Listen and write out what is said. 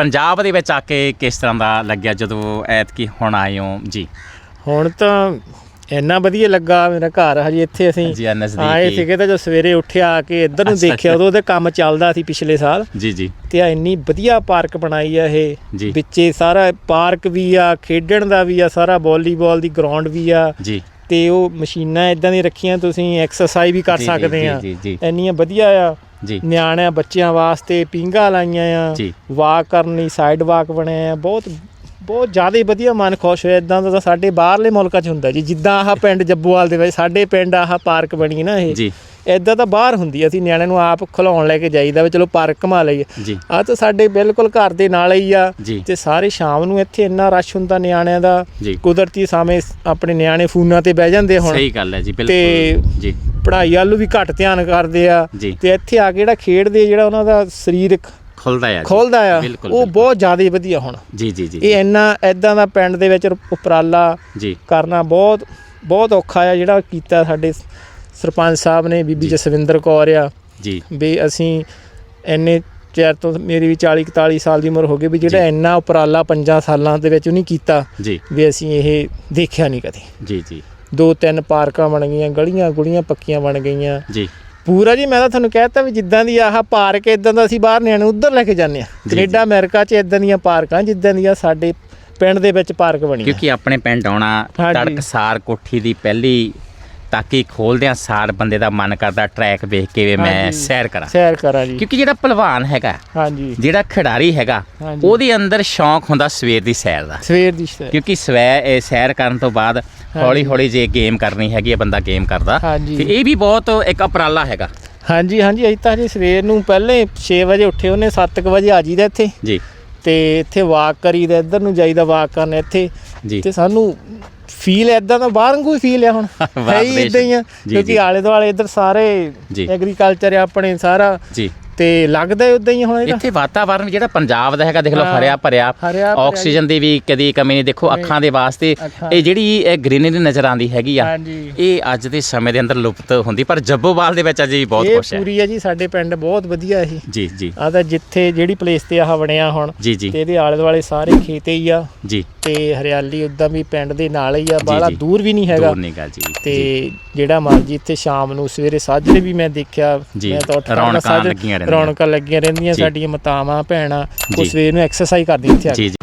ਪੰਜਾਬ ਦੇ ਵਿੱਚ ਆ ਕੇ ਕਿਸ ਤਰ੍ਹਾਂ ਦਾ ਲੱਗਿਆ ਜਦੋਂ ਐਤਕੀ ਹੁਣ ਆਏ ਹੋ? ਜੀ। ਹੁਣ ਤਾਂ ਇੰਨਾ ਵਧੀਆ ਲੱਗਾ ਮੇਰਾ ਘਰ ਹਜੇ ਇੱਥੇ ਅਸੀਂ ਜੀ, ਨਜ਼ਦੀਕ ਆਏ। ਸੀਗੇ ਤਾਂ ਜੋ ਸਵੇਰੇ ਉੱਠਿਆ ਆ ਕੇ ਇੱਧਰ ਨੂੰ ਅੱਛਾ, ਦੇਖਿਆ ਉਦੋਂ ਉਹਦੇ ਕੰਮ ਚੱਲਦਾ ਸੀ ਪਿਛਲੇ ਸਾਲ। ਜੀ ਜੀ। ਤੇ ਆ ਇੰਨੀ ਵਧੀਆ ਪਾਰਕ ਬਣਾਈ ਆ ਇਹ। ਜੀ। ਵਿੱਚੇ ਸਾਰਾ ਪਾਰਕ ਵੀ ਆ ਖੇਡਣ ਦਾ ਵੀ ਆ ਸਾਰਾ ਵਾਲੀਬਾਲ ਦੀ ਗਰਾਊਂਡ ਵੀ ਆ। ਜੀ। ਤੇ ਉਹ ਮਸ਼ੀਨਾਂ ਇਦਾਂ ਦੀ ਰੱਖੀਆਂ ਤੁਸੀਂ ਐਕਸਰਸਾਈਜ਼ ਵੀ ਕਰ ਜੀ, ਜੀ, ਸਕਦੇ ਜੀ, ਆ। ਜੀ, ਜੀ। ਇੰਨੀਆਂ ਵਧੀਆ ਆ। ਜੀ। ਨਿਆਣਿਆਂ ਬੱਚਿਆਂ ਵਾਸਤੇ ਪਿੰਗਾ ਲਾਈਆਂ ਆ। ਵਾਕ ਕਰਨ ਲਈ ਸਾਈਡ ਵਾਕ ਬਣਿਆ ਆ ਬਹੁਤ ਬਹੁਤ ਜ਼ਿਆਦਾ ਵਧੀਆ ਮਨ ਖੁਸ਼ ਹੋਇਆ। ਇਦਾਂ ਦਾ ਸਾਡੇ ਬਾਹਰਲੇ ਮੁਲਕਾਂ 'ਚ ਹੁੰਦਾ ਜੀ ਜਿੱਦਾਂ ਆਹ ਪਿੰਡ ਜੱਬੂਵਾਲ ਦੇ ਵਿੱਚ ਸਾਡੇ ਪਿੰਡ ਆਹ ਪਾਰਕ ਬਣੀ ਨਾ ਇਹ। ਜੀ। ਇਦਾਂ ਤਾਂ ਬਾਹਰ ਹੁੰਦੀ ਅਸੀਂ ਨਿਆਣਿਆਂ ਨੂੰ ਆਪ ਖਿਲਾਉਣ ਲੈ ਕੇ ਜਾਈਦਾ ਵੀ ਚਲੋ ਪਾਰਕ ਘੁਮਾ ਲਈਏ। ਆ ਤਾਂ ਸਾਡੇ ਬਿਲਕੁਲ ਘਰ ਦੇ ਨਾਲ ਹੀ ਆ। ਤੇ ਸਾਰੇ ਸ਼ਾਮ ਨੂੰ ਇੱਥੇ ਇੰਨਾ ਰਸ਼ ਹੁੰਦਾ ਨਿਆਣਿਆਂ ਦਾ। ਕੁਦਰਤੀ ਸਮੇਂ ਆਪਣੇ ਨਿਆਣੇ ਫੋਨਾਂ ਤੇ ਬਹਿ ਜਾਂਦੇ ਹੁਣ। ਸਹੀ ਗੱਲ ਹੈ ਜੀ ਤੇ ਬਿਲਕੁਲ ਜੀ। ਪੜ੍ਹਾਈ ਵੱਲ ਵੀ ਘੱਟ ਧਿਆਨ ਕਰਦੇ ਆ। ਤੇ ਇੱਥੇ ਆ ਕੇ ਜਿਹੜਾ ਖੇਡਦੇ ਜਿਹੜਾ ਉਹਨਾਂ ਦਾ ਸਰੀਰ ਖੁੱਲਦਾ ਜੀ। ਖੋਲਦਾ ਆ ਉਹ। ਬਹੁਤ ਜ਼ਿਆਦਾ ਵਧੀਆ ਹੁਣ ਜੀ ਜੀ ਜੀ ਇਹ ਇੰਨਾ ਐਦਾਂ ਦਾ ਪਿੰਡ ਦੇ ਵਿੱਚ ਉਪਰਾਲਾ ਜੀ ਕਰਨਾ ਬਹੁਤ ਬਹੁਤ ਔਖਾ ਆ ਜਿਹੜਾ ਕੀਤਾ ਸਾਡੇ ਸਰਪੰਚ ਸਾਹਿਬ ਨੇ ਬੀਬੀ। ਜਸਵਿੰਦਰ ਕੌਰ ਆ ਜੀ ਵੀ ਅਸੀਂ ਇੰਨੇ ਚਿਰ ਤੋਂ ਮੇਰੀ ਵੀ 40 41 ਸਾਲ ਦੀ ਉਮਰ ਹੋ ਗਈ ਵੀ ਜਿਹੜਾ। ਇੰਨਾ ਉਪਰਾਲਾ 5 ਸਾਲਾਂ ਦੇ ਵਿੱਚ ਉਹਨੇ ਕੀਤਾ ਜੀ ਵੀ ਅਸੀਂ ਇਹ ਦੇਖਿਆ ਨਹੀਂ ਕਦੇ ਜੀ ਜੀ ਦੋ ਤਿੰਨ ਪਾਰਕਾਂ ਬਣ ਗਈਆਂ ਗਲੀਆਂ ਗੁਲੀਆਂ ਪੱਕੀਆਂ ਬਣ ਗਈਆਂ। ਜੀ। ਪੂਰਾ ਜੀ ਮੈਂ ਤਾਂ ਤੁਹਾਨੂੰ ਕਹਿਤਾ ਵੀ ਜਿੱਦਾਂ ਦੀ ਆਹ ਪਾਰਕ ਇਦਾਂ ਦਾ ਅਸੀਂ ਬਾਹਰ ਨਿਆਣੇ ਉਧਰ ਲੈ ਕੇ ਜਾਂਦੇ ਆ। ਕੈਨੇਡਾ ਅਮਰੀਕਾ 'ਚ ਇਦਾਂ ਦੀਆਂ ਪਾਰਕਾਂ ਜਿੱਦਾਂ ਦੀਆਂ ਸਾਡੇ ਪਿੰਡ ਦੇ ਵਿੱਚ ਪਾਰਕ ਬਣੀ ਕਿਉਂਕਿ ਆਪਣੇ ਪਿੰਡ ਆਉਣਾ। ਤੜਕਸਾਰ ਕੋਠੀ ਦੀ ਪਹਿਲੀ ਤਾਕੀ ਖੋਲਦਿਆਂ ਸਾਰ ਬੰਦੇ ਦਾ ਮਨ ਕਰਦਾ ਟਰੈਕ ਵੇਖ ਕੇ ਵੀ ਮੈਂ। ਸੈਰ ਕਰਾਂ। ਸੈਰ ਕਰਾਂ ਜੀ। ਕਿਉਂਕਿ ਜਿਹੜਾ ਪਹਿਲਵਾਨ ਹੈਗਾ ਹਾਂਜੀ। ਜਿਹੜਾ ਖਿਡਾਰੀ ਹੈਗਾ। ਉਹਦੇ ਅੰਦਰ ਸ਼ੌਂਕ ਹੁੰਦਾ ਸਵੇਰ ਦੀ ਸੈਰ ਦਾ। ਸਵੇਰ ਦੀ ਸੈਰ। ਕਿਉਂਕਿ ਸਵੈ ਇਹ ਸੈਰ ਕਰਨ ਤੋਂ ਬਾਅਦ ਹੌਲੀ ਹੌਲੀ ਜੇ ਗੇਮ ਕਰਨੀ ਹੈਗੀ ਹੈ ਬੰਦਾ ਗੇਮ ਕਰਦਾ। ਹਾਂਜੀ। ਤੇ ਇਹ ਵੀ ਬਹੁਤ ਇੱਕ ਉਪਰਾਲਾ ਹੈਗਾ। ਹਾਂਜੀ ਹਾਂਜੀ ਅਸੀਂ ਤਾਂ ਜੀ ਸਵੇਰ ਨੂੰ ਪਹਿਲੇ 6 ਵਜੇ ਉੱਠੇ ਉਹਨੇ 7 ਵਜੇ ਆ ਜੀਦਾ ਇੱਥੇ। ਜੀ। ਤੇ ਇੱਥੇ ਵਾਕ ਕਰੀਦਾ ਇੱਧਰ ਨੂੰ ਜਾਈਦਾ ਵਾਕ ਕਰਨ ਇੱਥੇ। ਜੀ। ਤੇ ਸਾਨੂੰ ਫੀਲ ਐਦਾਂ ਦਾ ਬਾਹਰ ਹੀ ਫੀਲ ਆ ਹੁਣ। ਵਾਹ, ਹੈ ਹੀ। ਇਦਾਂ ਹੀ ਆ ਜੀ, ਕਿਉਂਕਿ ਜੀ। ਆਲੇ ਦੁਆਲੇ ਇੱਧਰ ਸਾਰੇ ਜੀ। ਐਗਰੀਕਲਚਰ ਆ ਆਪਣੇ ਸਾਰਾ। ਜੀ। ਤੇ ਲੱਗਦਾ ਉਦਾਂ ਹੀ ਹੁਣ ਇਹਦਾ? ਇੱਥੇ ਵਾਤਾਵਰਨ ਜਿਹੜਾ ਪੰਜਾਬ ਦਾ ਹੈਗਾ ਦੇਖ ਲਓ ਹਾਂ। ਹਰਿਆ ਭਰਿਆ ਹਰਿਆ ਭਰਿਆ ਆਕਸੀਜਨ ਦੀ ਵੀ ਕਦੀ ਕਮੀ ਨਹੀਂ। ਦੇਖੋ ਅੱਖਾਂ ਦੇ ਵਾਸਤੇ। ਇਹ ਜਿਹੜੀ ਇਹ ਗ੍ਰੀਨਰੀ ਨਜ਼ਰ ਆਉਂਦੀ ਹੈਗੀ ਆ ਇਹ ਅੱਜ ਦੇ ਸਮੇਂ ਦੇ ਅੰਦਰ ਲੁਪਤ ਹੁੰਦੀ ਪਰ ਜੱਬੋਵਾਲ ਦੇ ਵਿੱਚ ਅਜੇ ਵੀ ਬਹੁਤ ਇਹ ਕੁਛ ਹੈ। ਪੂਰੀ ਆ ਜੀ ਸਾਡੇ ਪਿੰਡ ਬਹੁਤ ਵਧੀਆ ਇਹ। ਜੀ ਜੀ। ਆ ਤਾਂ ਜਿੱਥੇ ਜਿਹੜੀ ਪਲੇਸ ਤੇ ਆਹ ਬਣਿਆ ਹੁਣ ਤੇ ਇਹਦੇ ਆਲੇ ਦੁਆਲੇ ਸਾਰੇ ਖੇਤੇ ਹੀ ਆ। ਜੀ। ਤੇ ਹਰਿਆਲੀ ਉਦਾਂ ਵੀ ਪਿੰਡ ਦੇ ਨਾਲ ਹੀ ਆ ਬਾਹਲਾ ਜੀ। ਦੂਰ ਵੀ ਨਹੀਂ ਹੈਗਾ ਦੂਰ ਨਹੀਂ ਗਾ ਜੀ ਤੇ ਜਿਹੜਾ ਮਰਜ਼ੀ ਇੱਥੇ ਸ਼ਾਮ ਨੂੰ ਸਵੇਰੇ ਸਾਜਰੇ ਵੀ ਮੈਂ ਦੇਖਿਆ ਜੀ, ਮੈਂ ਤਾਂ ਉੱਠ ਖੜ੍ਹਦਾ ਰੌਣਕਾਂ ਸਾਜਰੇ- ਲੱਗੀਆਂ ਰਹਿੰਦੀਆਂ। ਰੌਣਕਾਂ ਲੱਗੀਆਂ ਰਹਿੰਦੀਆਂ ਜੀ। ਸਾਡੀਆਂ ਮਾਤਾਵਾਂ ਭੈਣਾਂ ਉਹ ਜੀ। ਸਵੇਰ ਨੂੰ ਐਕਸਰਸਾਈਜ਼ ਕਰਦੀਆਂ ਇੱਥੇ ਆ ਕੇ ਜੀ ਜੀ